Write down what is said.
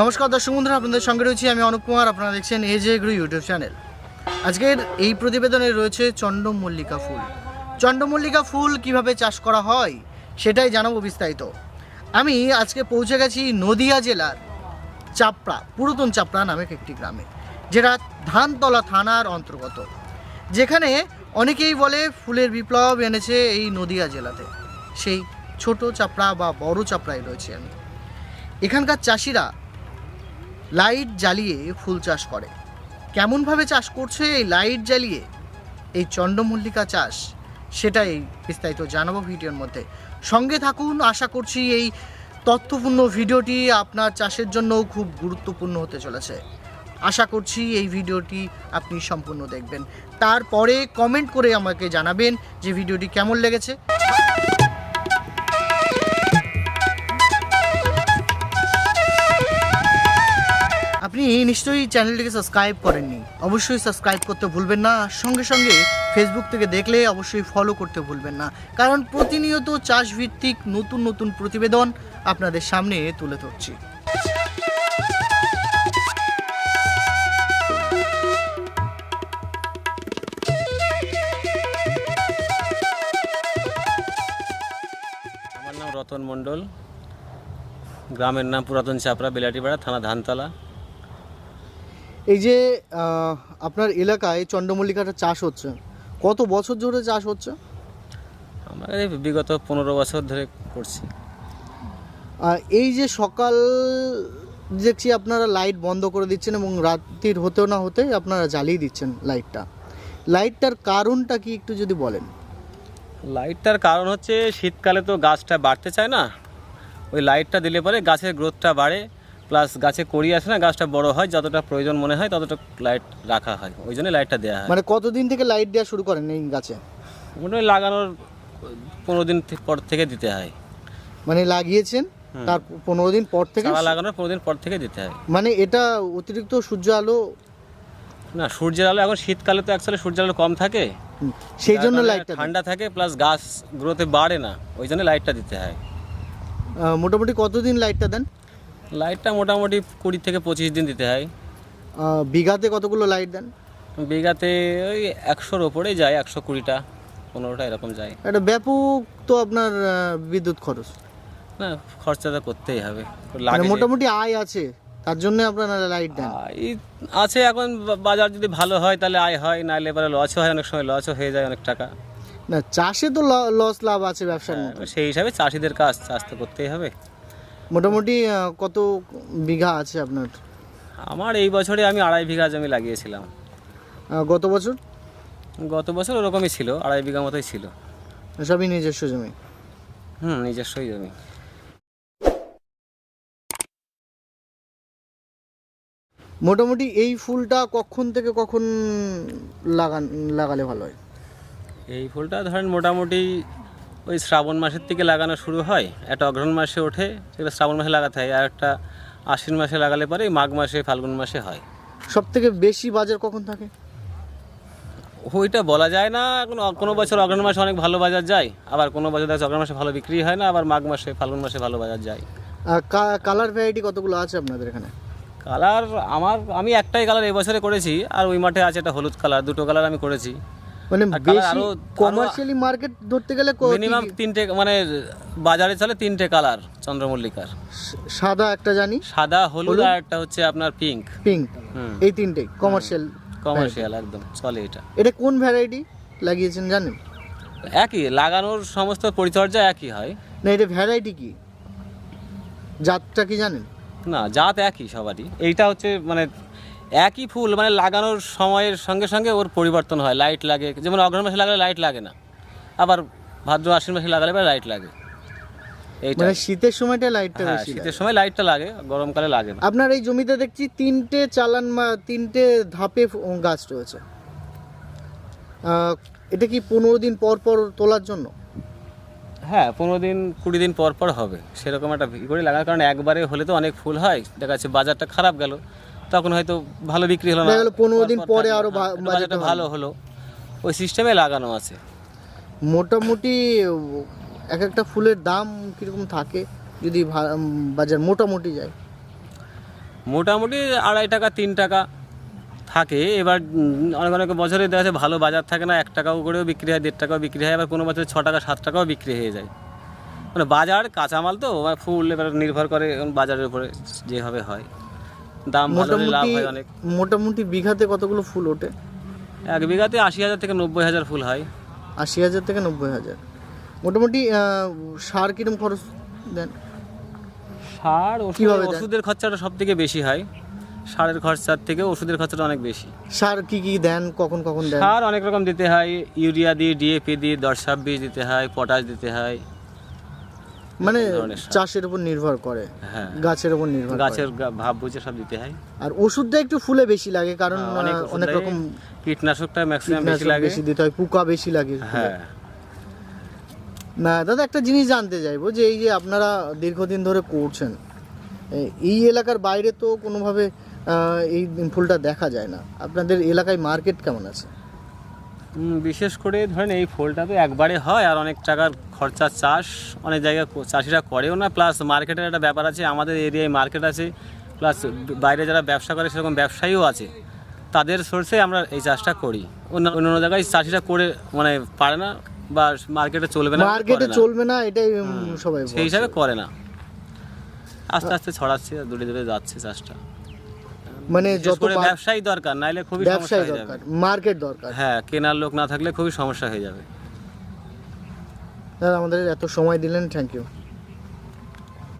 নমস্কার দর্শক বন্ধুরা, আপনাদের সঙ্গে রয়েছি আমি অনুপ কুমার, আপনারা দেখছেন A J group YouTube channel. আজকের এই প্রতিবেদনে রয়েছে চন্দ্রমল্লিকা ফুল। চন্দ্রমল্লিকা ফুল কীভাবে চাষ করা হয়, সেটাই জানাব বিস্তারিত। আমি আজকে পৌঁছে গেছি নদিয়া জেলার চাপড়া, পুরাতন চাপড়া নামক একটি গ্রামে, যেটা ধানতলা থানার অন্তর্গত। যেখানে অনেকেই বলে ফুলের বিপ্লব এনেছে এই নদিয়া জেলাতে। সেই ছোট চাপড়া বা বড় চাপড়ায় রয়েছে আমি। এখানকার চাষিরা লাইট জ্বালিয়ে ফুল চাষ করে। কেমনভাবে চাষ করছে এই লাইট জ্বালিয়ে? এই চন্দ্রমল্লিকা চাষ, সেটাই বিস্তারিত জানাব ভিডিওর মধ্যে। সঙ্গে থাকুন, আশা করছি এই তথ্যপূর্ণ ভিডিওটি আপনার চাষের জন্যও খুব গুরুত্বপূর্ণ হতে চলেছে। আশা করছি এই ভিডিওটি আপনি সম্পূর্ণ দেখবেন। তারপরে কমেন্ট করে আমাকে জানাবেন যে ভিডিওটি কেমন লেগেছে। আপনি নিশ্চয়ই চ্যানেলটিকে সাবস্ক্রাইব করেননি। অবশ্যই সাবস্ক্রাইব করতে ভুলবেন না। সঙ্গে সঙ্গে ফেসবুক থেকে দেখলে অবশ্যই ফলো করতে ভুলবেন না। কারণ প্রতিনিয়ত চাষভিত্তিক নতুন নতুন প্রতিবেদন আপনাদের সামনে তুলে ধরছি। আমার নাম রতন মণ্ডল। গ্রামের নাম পুরাতন চাপড়া, বেলাটিপাড়া, থানা ধানতলা। এই যে আপনার এলাকায় চন্দ্রমল্লিকাটা চাষ হচ্ছে কত বছর ধরে চাষ হচ্ছে? আমরা এই বিগত পনেরো বছর ধরে করছি। আর এই যে সকাল দেখছি আপনারা লাইট বন্ধ করে দিচ্ছেন এবং রাত্রির হতেও না হতে আপনারা জ্বালিয়ে দিচ্ছেন লাইটটা। লাইটটার কারণটা কি একটু যদি বলেন? লাইটটার কারণ হচ্ছে শীতকালে তো গাছটা বাড়তে চায় না। ওই লাইটটা দিলে পরে গাছের গ্রোথটা বাড়ে। প্লাস গাছে কড়ি আসে না গাছটা বড় হয় যতটা প্রয়োজন মনে হয় ততটা লাইট রাখা হয়। ওই জন্য লাইটটা দেওয়া হয়। মানে কতদিন থেকে লাইট দেওয়া শুরু করেন এই গাছে? মোটামুটি লাগানোর পনেরো দিন পর থেকে দিতে হয়। মানে লাগিয়েছেন তার পনেরো দিন পর থেকে লাগানোর পনেরো দিন পর থেকে দিতে হয়। মানে এটা অতিরিক্ত সূর্য আলো না সূর্যের আলো এখন শীতকালে তো অ্যাকচুয়ালি সূর্যের আলো কম থাকে। সেই জন্য লাইটটা ঠান্ডা থাকে প্লাস গাছ গ্রোথে বাড়ে না ওই জন্য লাইটটা দিতে হয়। মোটামুটি কতদিন লাইটটা দেন? লাইটটা মোটামুটি কুড়ি থেকে পঁচিশ দিন দিতে হয়। বিঘাতে কতগুলো লাইট দেন? বিঘাতে ওই একশোর ওপরে যায় একশো কুড়িটা পনেরোটা এরকম যায়। একটা ব্যাপক তো আপনার বিদ্যুৎ খরচ। না খরচাটা করতেই হবে। মানে মোটামুটি আয় আছে তার জন্য আপনারা লাইট দেন। আছে এখন বাজার যদি ভালো হয় তাহলে আয় হয় নাহলে এবারে লসও হয় অনেক সময় লসও হয়ে যায় অনেক টাকা। না চাষে তো লস লাভ আছে ব্যবসার সেই হিসাবে চাষিদের কাজ চাষ তো করতেই হবে। মোটামুটি কত বিঘা আছে আপনার? আমার এই বছরে আমি আড়াই বিঘা জমি লাগিয়েছিলাম। গত বছর? গত বছর ওরকমই ছিল আড়াই বিঘা মতোই ছিল। সবই নিজস্ব জমি? হুম নিজস্বই জমি। মোটামুটি এই ফুলটা কখন থেকে কখন লাগান লাগালে ভালো হয়? এই ফুলটা ধরেন মোটামুটি ওই শ্রাবণ মাসের থেকে লাগানো শুরু হয় একটা অগ্রহণ মাসে ওঠে সেটা শ্রাবণ মাসে লাগাতে হয় আর একটা আশ্বিন মাসে লাগালে পরে মাঘ মাসে ফাল্গুন মাসে হয়। সব থেকে বেশি বাজার কখন থাকে? ওইটা বলা যায় না কোনো কোনো বছর অগ্রহণ মাসে অনেক ভালো বাজার যায় আবার কোনো বছর দেখা অগ্রহণ মাসে ভালো বিক্রি হয় না আবার মাঘ মাসে ফাল্গুন মাসে ভালো বাজার যায়। কালার ভ্যারাইটি কতগুলো আছে আপনাদের এখানে? কালার আমার আমি একটাই কালার এবছরে করেছি আর ওই মাঠে আছে একটা হলুদ কালার দুটো কালার আমি করেছি। মানে বেশি কমার্শিয়ালি মার্কেট ধরতে গেলে মিনিমাম তিনটে মানে বাজারে চলে তিনটে কালার চন্দ্রমল্লিকার। সাদা একটা জানি। সাদা হলুদ আর একটা হচ্ছে আপনার পিঙ্ক পিঙ্ক এই তিনটে কমার্শিয়াল কমার্শিয়াল একদম চলে এটা। এটা কোন ভ্যারাইটি লাগিয়েছেন জানেন? একই লাগানোর সমস্ত পরিচর্যা একই হয়। না এটা ভ্যারাইটি কি? জাতটা কি জানেন? না জাত একই সবারই। এইটা হচ্ছে মানে একই ফুল মানে লাগানোর সময়ের সঙ্গে সঙ্গে ওর পরিবর্তন হয় লাইট লাগে। যেমন অগ্রহণ মাসে লাগালে লাইট লাগে না। আবার ভাদ্র আশ্বিন মাসে লাগালে লাইট লাগে। এইটা মানে শীতের সময়টা লাইটটা হ্যাঁ শীতের সময় লাইটটা লাগে গরমকালে লাগে না। আপনার এই জমিতে দেখছি তিনটে চালান মা- তিনটে ধাপে গাছ রয়েছে। এটা কি পনেরো দিন পর পর তোলার জন্য? হ্যাঁ পনেরো দিন কুড়ি দিন পর পর হবে। সেরকম একটা ই করে লাগার কারণ একবারে হলে তো অনেক ফুল হয়। দেখা যাচ্ছে বাজারটা খারাপ গেল। তখন হয়তো ভালো বিক্রি হলো না। 15 দিন পরে থাকল, আরও বা- একটু বাজারটা ভালো হলো। ওই সিস্টেমে লাগানো আছে। মোটামুটি এক একটা ফুলের দাম কীরকম থাকে যদি বাজার মোটামুটি যায়? মোটামুটি আড়াই টাকা তিন টাকা থাকে। এবার অনেক অনেক বছরে দেখা যাচ্ছে ভালো বাজার থাকে না এক টাকাও করেও বিক্রি হয় দেড় টাকাও বিক্রি হয় আবার কোনো বছর ছ টাকা সাত টাকাও বিক্রি হয়ে যায়। মানে বাজার কাঁচামাল তো ফুল এবার নির্ভর করে বাজারের উপরে যেভাবে হয়। দাম ভালো হলে লাভ হয় অনেক। মোটামুটি বিঘাতে কতগুলো ফুল ওঠে? এক বিঘাতে আশি হাজার থেকে নব্বই হাজার ফুল হয়। আশি হাজার থেকে নব্বই হাজার। মোটামুটি সার কিরম খরচ দেন? সার কীভাবে ওষুধের খরচাটা সব থেকে বেশি হয়। সারের খরচার থেকে ওষুধের খরচাটা অনেক বেশি। সার কি কি দেন কখন কখন দেন? সার অনেক রকম দিতে হয়। ইউরিয়া দিই ডিএপি দিই দশ ছাব্বিশ দিতে হয় পটাশ দিতে হয়। মানে চাষের উপর নির্ভর করে হ্যাঁ। গাছের উপর নির্ভর করে। গাছের ভাব বুঝে সব দিতে হয়। আর ওষুধটা একটু ফুলে বেশি লাগে কারণ হ্যাঁ, অনেক। রকম কীটনাশকটা ম্যাক্সিমাম বেশি লাগে। বেশি দিতে হয় পোকা বেশি লাগে। হ্যাঁ। না দাদা একটা জিনিস জানতে চাইব যে এই যে আপনারা দীর্ঘদিন ধরে করছেন এই এলাকার বাইরে তো কোনোভাবে এই ফুলটা দেখা যায় না। আপনাদের এলাকায় মার্কেট কেমন আছে? বিশেষ করে ধরেন এই ফুলটা তো একবারে হয় আর অনেক টাকার খরচা চাষ অনেক জায়গায় চাষিরা করেও না। প্লাস মার্কেটের একটা ব্যাপার আছে আমাদের এরিয়ায় মার্কেট আছে প্লাস বাইরে যারা ব্যবসা করে সেরকম ব্যবসায়ীও আছে তাদের সোর্সে আমরা এই চাষটা করি। অন্য অন্য জায়গায় চাষিরা করে মানে পারে না বা মার্কেটে চলবে না মার্কেটে চলবে না এটাই সবাই সেই হিসাবে করে না। আস্তে আস্তে ছড়াচ্ছে দূরে দূরে যাচ্ছে চাষটা। মানে যত ব্যবসায়ী দরকার নাইলে খুবই ব্যবসায় যাবে দরকার মার্কেট দরকার। হ্যাঁ কেনার লোক না থাকলে খুবই সমস্যা হয়ে যাবে। দাদা আমাদের এত সময় দিলেন থ্যাংক ইউ